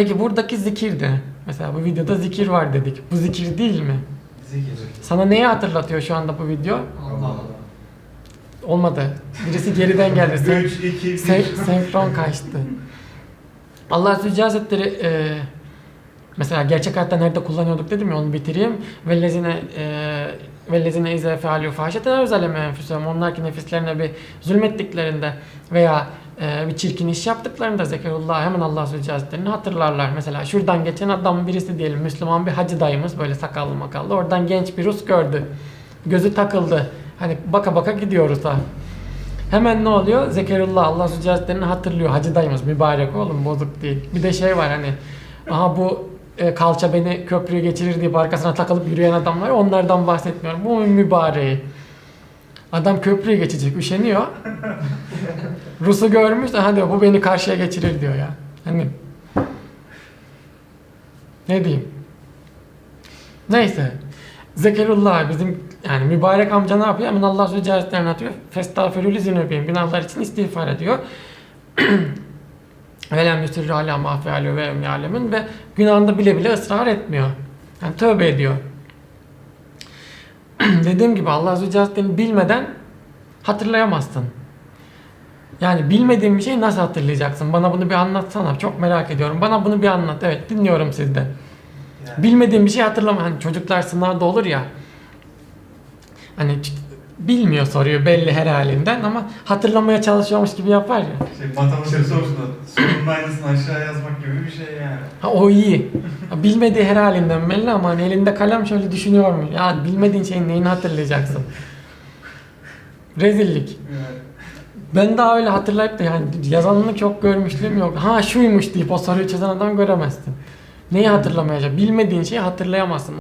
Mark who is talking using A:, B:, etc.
A: Peki buradaki zikirdi. Mesela bu videoda zikir var dedik. Bu zikir değil mi?
B: Zikir.
A: Sana neyi hatırlatıyor şu anda bu video?
B: Allah Allah.
A: Olmadı. Birisi geriden geldi. Sen,
C: 3, 2, 1.
A: sen- senkron kaçtı. Allah Zülce Hazretleri e, mesela gerçek hayatta nerede kullanıyorduk dedim ya onu bitireyim. Vellezine e, vellezine izâ fealû fâşeten evzaleme enfüsehum. Onlar ki nefislerine bir zulmettiklerinde veya e, bir çirkin iş yaptıklarında zekerullah hemen Allah Hazretleri'ni hatırlarlar. Mesela şuradan geçen adam birisi diyelim Müslüman bir hacı dayımız böyle sakallı makallı. Oradan genç bir Rus gördü. Gözü takıldı. Hani baka baka gidiyoruz ha. Hemen ne oluyor? Zekerullah Allah Hazretleri'ni hatırlıyor. Hacı dayımız mübarek oğlum bozuk değil. Bir de şey var hani aha bu e, kalça beni köprüye geçirir deyip arkasına takılıp yürüyen adam var ya, onlardan bahsetmiyorum. Bu mübareği. Adam köprüye geçecek üşeniyor. Rus'u görmüş aha diyor bu beni karşıya geçirir diyor ya. Hani ne diyeyim? Neyse. Zekerullah bizim yani mübarek amca ne yapıyor? Hemen Allah Azze Celle'den atıyor. Festağfirulü zünubim. Günahlar için istiğfar ediyor. Velem yusirru ala mahfialu ve em ya'lemun ve günahında bile bile ısrar etmiyor. Yani tövbe ediyor. Dediğim gibi Allah Azze bilmeden hatırlayamazsın. Yani bilmediğin bir şeyi nasıl hatırlayacaksın? Bana bunu bir anlatsana. Çok merak ediyorum. Bana bunu bir anlat. Evet dinliyorum sizden.
B: Yani,
A: Bilmediğim bir şey hatırlama. Hani çocuklar sınavda olur ya. Hani bilmiyor soruyu belli her halinden ama hatırlamaya çalışıyormuş gibi yapar ya.
C: Şey, matematik sorusunda sorunun aynısını aşağı yazmak gibi bir şey yani.
A: Ha o iyi. Bilmediği her halinden belli ama hani elinde kalem şöyle düşünüyor mu? Ya bilmediğin şeyin neyini hatırlayacaksın? Rezillik.
C: yani.
A: Ben daha öyle hatırlayıp da yani yazanını çok görmüşlüğüm yok. Ha şuymuş deyip o soruyu çözen adam göremezsin. Neyi hatırlamayacak? Bilmediğin şeyi hatırlayamazsın.